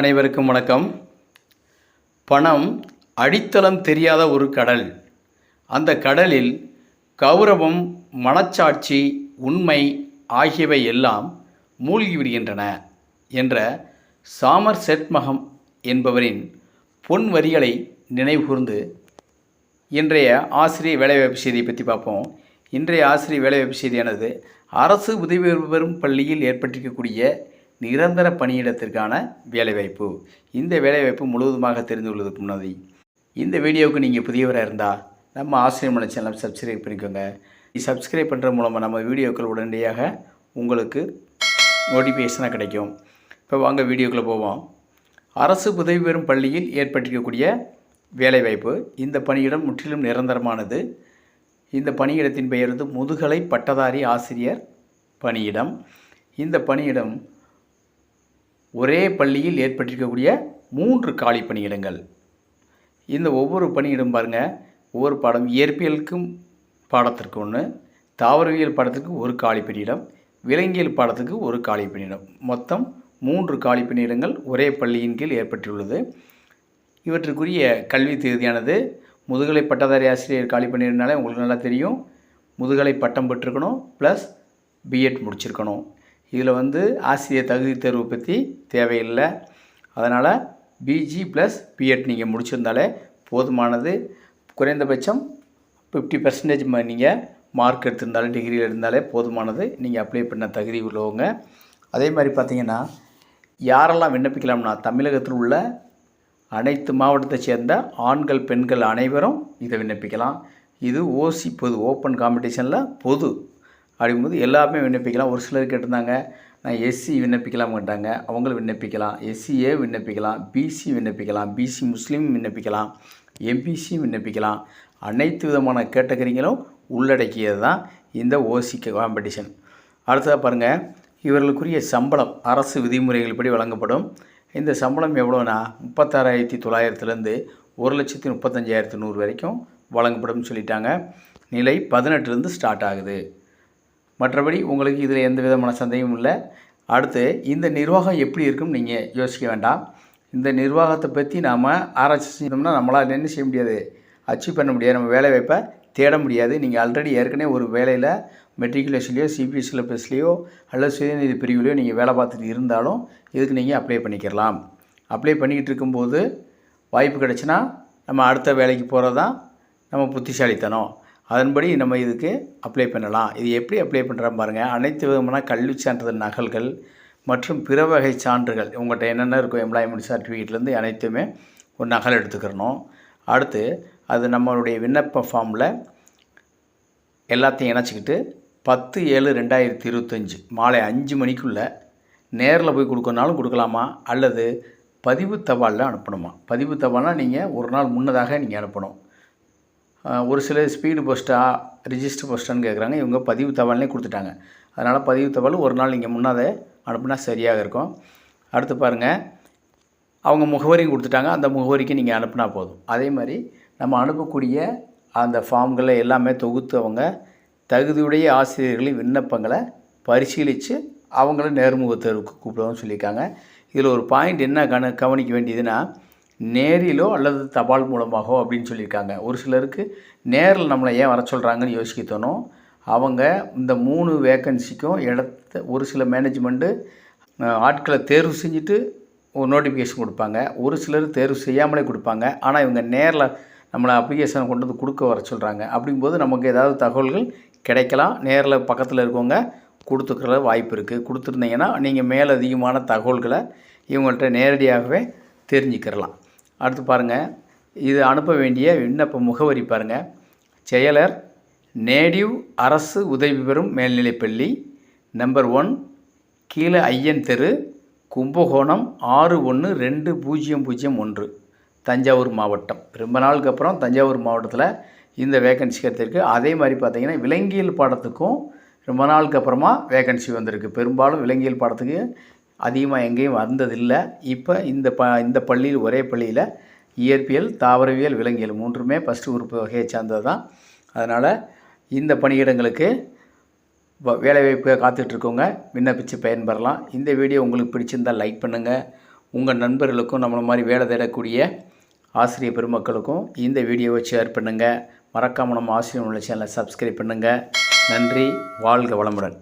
அனைவருக்கும் வணக்கம். பணம் அடித்தளம் தெரியாத ஒரு கடல். அந்த கடலில் கௌரவம் மனச்சாட்சி உண்மை ஆகியவை எல்லாம் மூழ்கி விடுகின்றன என்ற சாமர் செட்மகம் என்பவரின் பொன் வரிகளை நினைவுகூர்ந்து இன்றைய ஆசிரியர் வேலைவாய்ப்பு செய்தியை பற்றி பார்ப்போம். இன்றைய ஆசிரியர் வேலைவாய்ப்பு செய்தியானது அரசு உதவி பெறும் பள்ளியில் ஏற்பட்டிருக்கக்கூடிய நிரந்தர பணியிடத்திற்கான வேலைவாய்ப்பு. இந்த வேலைவாய்ப்பு முழுவதுமாக தெரிந்து கொள்வதற்கு முன்னாடி இந்த வீடியோவுக்கு நீங்கள் புதியவராக இருந்தால் நம்ம ஆசிரியர் மன சேனல் சப்ஸ்கிரைப் பண்ணிக்கோங்க. சப்ஸ்கிரைப் பண்ணுறது மூலமாக நம்ம வீடியோக்கள் உடனடியாக உங்களுக்கு நோட்டிஃபிகேஷனாக கிடைக்கும். இப்போ வாங்க வீடியோக்குள்ளே போவோம். அரசு உதவி பெறும் பள்ளியில் ஏற்பட்டிருக்கக்கூடிய வேலைவாய்ப்பு. இந்த பணியிடம் முற்றிலும் நிரந்தரமானது. இந்த பணியிடத்தின் பெயர் வந்து முதுகலை பட்டதாரி ஆசிரியர் பணியிடம். இந்த பணியிடம் ஒரே பள்ளியில் ஏற்பட்டிருக்கக்கூடிய மூன்று காலி பணியிடங்கள். இந்த ஒவ்வொரு பணியிடம் பாருங்கள் ஒவ்வொரு பாடம் இயற்பியலுக்கும் பாடத்திற்கு ஒன்று தாவரவியல் பாடத்துக்கு ஒரு காலி பணியிடம் விலங்கியல் பாடத்துக்கு ஒரு காலி பணியிடம். மொத்தம் மூன்று காலி பணியிடங்கள் ஒரே பள்ளியின் கீழ் ஏற்பட்டுள்ளது. இவற்றுக்குரிய கல்வி தகுதியானது முதுகலை பட்டதாரி ஆசிரியர் காலி பணியிடனாலே உங்களுக்கு நல்லா தெரியும். முதுகலை பட்டம் பெற்றிருக்கணும் ப்ளஸ் பிஎட் முடிச்சிருக்கணும். இதில் வந்து ஆசிரியர் தகுதி தேர்வு பற்றி தேவையில்லை. அதனால் பிஜி ப்ளஸ் பிஎட் நீங்கள் முடிச்சிருந்தாலே போதுமானது. குறைந்தபட்சம் ஃபிஃப்டி பர்சன்டேஜ் நீங்கள் மார்க் எடுத்திருந்தாலே டிகிரியில் இருந்தாலே போதுமானது. நீங்கள் அப்ளை பண்ண தகுதி உள்ளவங்க. அதே மாதிரி பார்த்தீங்கன்னா யாரெல்லாம் விண்ணப்பிக்கலாம்னா தமிழகத்தில் உள்ள அனைத்து மாவட்டத்தை சேர்ந்த ஆண்கள் பெண்கள் அனைவரும் இதை விண்ணப்பிக்கலாம். இது ஓசி பொது ஓப்பன் காம்படிஷனில் பொது அப்படிங்கும்போது எல்லாருமே விண்ணப்பிக்கலாம். ஒரு சிலர் கேட்டிருந்தாங்க நான் எஸ்சி விண்ணப்பிக்கலாம் கேட்டாங்க. அவங்களும் விண்ணப்பிக்கலாம். எஸ்சிஏ விண்ணப்பிக்கலாம். பிசி விண்ணப்பிக்கலாம். பிசி முஸ்லீம் விண்ணப்பிக்கலாம். எம்பிசி விண்ணப்பிக்கலாம். அனைத்து விதமான கேட்டகரிங்களும் உள்ளடக்கியது தான் இந்த ஓசி காம்படிஷன் அடுத்ததாக பாருங்கள் இவர்களுக்குரிய சம்பளம் அரசு விதிமுறைகள் படி வழங்கப்படும். இந்த சம்பளம் எவ்வளோனா முப்பத்தாறாயிரத்தி தொள்ளாயிரத்துலேருந்து ஒரு லட்சத்தி முப்பத்தஞ்சாயிரத்து நூறு வரைக்கும் வழங்கப்படும்னு சொல்லிட்டாங்க. நிலை பதினெட்டுலேருந்து ஸ்டார்ட் ஆகுது. மற்றபடி உங்களுக்கு இதில் எந்த விதமான சந்தேகமும் இல்லை. அடுத்து இந்த நிர்வாகம் எப்படி இருக்கும்னு நீங்கள் யோசிக்க வேண்டாம். இந்த நிர்வாகத்தை பற்றி நாம் ஆராய்ச்சி செஞ்சோம்னா நம்மளால் என்ன செய்ய முடியாது. அச்சீவ் பண்ண முடியாது. நம்ம வேலை வாய்ப்பை தேட முடியாது. நீங்கள் ஆல்ரெடி ஏற்கனவே ஒரு வேலையில் மெட்ரிகுலேஷன்லேயோ சிபிஎஸ் சிலபஸ்லேயோ அல்லது சுயநிதி பிரிவுலையோ நீங்கள் வேலை பார்த்துட்டு இருந்தாலும் இதுக்கு நீங்கள் அப்ளை பண்ணிக்கிறலாம் அப்ளை பண்ணிக்கிட்டு இருக்கும்போது வாய்ப்பு கிடச்சினா நம்ம அடுத்த வேலைக்கு போகிறது தான் நம்ம புத்திசாலித்தனம். அதன்படி நம்ம இதுக்கு அப்ளை பண்ணலாம். இது எப்படி அப்ளை பண்ணுறோம் பாருங்கள் அனைத்து விதமான கல்வி சான்றிதழ் நகல்கள் மற்றும் பிற வகை சான்றுகள். உங்கள்கிட்ட என்னென்ன இருக்கும் எம்ப்ளாய்மெண்ட் சர்டிஃபிகேட்லேருந்து அனைத்துமே ஒரு நகல் எடுத்துக்கிறணும். அடுத்து அது நம்மளுடைய விண்ணப்ப ஃபார்மில் எல்லாத்தையும் இணைச்சிக்கிட்டு பத்து ஏழு ரெண்டாயிரத்தி இருபத்தஞ்சி மாலை அஞ்சு மணிக்குள்ளே நேரில் போய் கொடுக்கணுனாலும் கொடுக்கலாமா? அல்லது பதிவு தபாலில் அனுப்பணுமா? பதிவு தபால்னால் நீங்கள் ஒரு நாள் முன்னதாக நீங்கள் அனுப்பணும். ஒரு சில ஸ்பீடு போஸ்ட்டாக ரிஜிஸ்டர் போஸ்ட்டான்னு கேட்குறாங்க இவங்க பதிவு தபால்னே கொடுத்துட்டாங்க. அதனால் பதிவு தபால் ஒரு நாள் நீங்கள் முன்னாதே அனுப்புனா சரியாக இருக்கும். அடுத்து பாருங்கள் அவங்க முகவரியும் கொடுத்துட்டாங்க. அந்த முகவரிக்கு நீங்கள் அனுப்புனா போதும். அதே மாதிரி நம்ம அனுப்பக்கூடிய அந்த ஃபார்ம்களை எல்லாமே தொகுத்து அவங்க தகுதியுடைய ஆசிரியர்களின் விண்ணப்பங்களை பரிசீலித்து அவங்கள நேர்முக தேர்வுக்கு சொல்லியிருக்காங்க. இதில் ஒரு பாயிண்ட் என்ன கண கவனிக்க வேண்டியதுன்னா நேரிலோ அல்லது தபால் மூலமாகவோ அப்படின்னு சொல்லியிருக்காங்க. ஒரு சிலருக்கு நேரில் நம்மளை ஏன் வர சொல்கிறாங்கன்னு யோசிக்க தோணும் அவங்க இந்த மூணு வேக்கன்சிக்கும் இடத்த ஒரு சில மேனேஜ்மெண்ட்டு ஆட்களை தேர்வு செஞ்சுட்டு ஒரு நோட்டிஃபிகேஷன் கொடுப்பாங்க. ஒரு சிலர் தேர்வு செய்யாமலே கொடுப்பாங்க. ஆனால் இவங்க நேரில் நம்மளை அப்ளிகேஷனை கொண்டு வந்து கொடுக்க வர சொல்கிறாங்க அப்படிங்கும்போது நமக்கு ஏதாவது தகவல்கள் கிடைக்கலாம். நேரில் பக்கத்தில் இருக்கவங்க கொடுத்துக்கிற வாய்ப்பு இருக்குது கொடுத்துருந்தீங்கன்னா நீங்கள் மேலதிகமான தகவல்களை இவங்கள்ட்ட நேரடியாகவே தெரிஞ்சுக்கிறலாம் அடுத்து பாருங்கள் இது அனுப்ப வேண்டிய விண்ணப்ப முகவரி பாருங்கள் செயலர் நேடிவ் அரசு உதவி பெறும் மேல்நிலைப்பள்ளி நம்பர் ஒன் கீழே ஐயன் தெரு கும்பகோணம் ஆறு ஒன்று ரெண்டு பூஜ்ஜியம் பூஜ்ஜியம் ஒன்று தஞ்சாவூர் மாவட்டம். ரொம்ப நாளுக்கு அப்புறம் தஞ்சாவூர் மாவட்டத்தில் இந்த வேக்கன்சி கிடைத்திருக்கு அதே மாதிரி பார்த்திங்கன்னா விலங்கியல் பாடத்துக்கும் ரொம்ப நாளுக்கு அப்புறமா வேக்கன்சி வந்திருக்கு. பெரும்பாலும் விலங்கியல் பாடத்துக்கு அதிகமாக எங்கேயும் வந்ததில்லை. இப்போ இந்த ப இந்த பள்ளியில் ஒரே பள்ளியில் இயற்பியல் தாவரவியல் விலங்கியல் மூன்றுமே ஃபஸ்ட்டு உறுப்பு வகையை சார்ந்தது தான். அதனால் இந்த பணியிடங்களுக்கு வேலைவாய்ப்பு காத்துட்ருக்கோங்க விண்ணப்பித்து பயன்பெறலாம். இந்த வீடியோ உங்களுக்கு பிடிச்சிருந்தால் லைக் பண்ணுங்கள் உங்கள் நண்பர்களுக்கும் நம்மளை மாதிரி வேலை தேடக்கூடிய ஆசிரியர் பெருமக்களுக்கும் இந்த வீடியோவை ஷேர் பண்ணுங்கள் மறக்காமல் நம்ம ஆசிரியர் உள்ள சேனலை சப்ஸ்கிரைப் பண்ணுங்கள் நன்றி. வாழ்க வளமுடன்.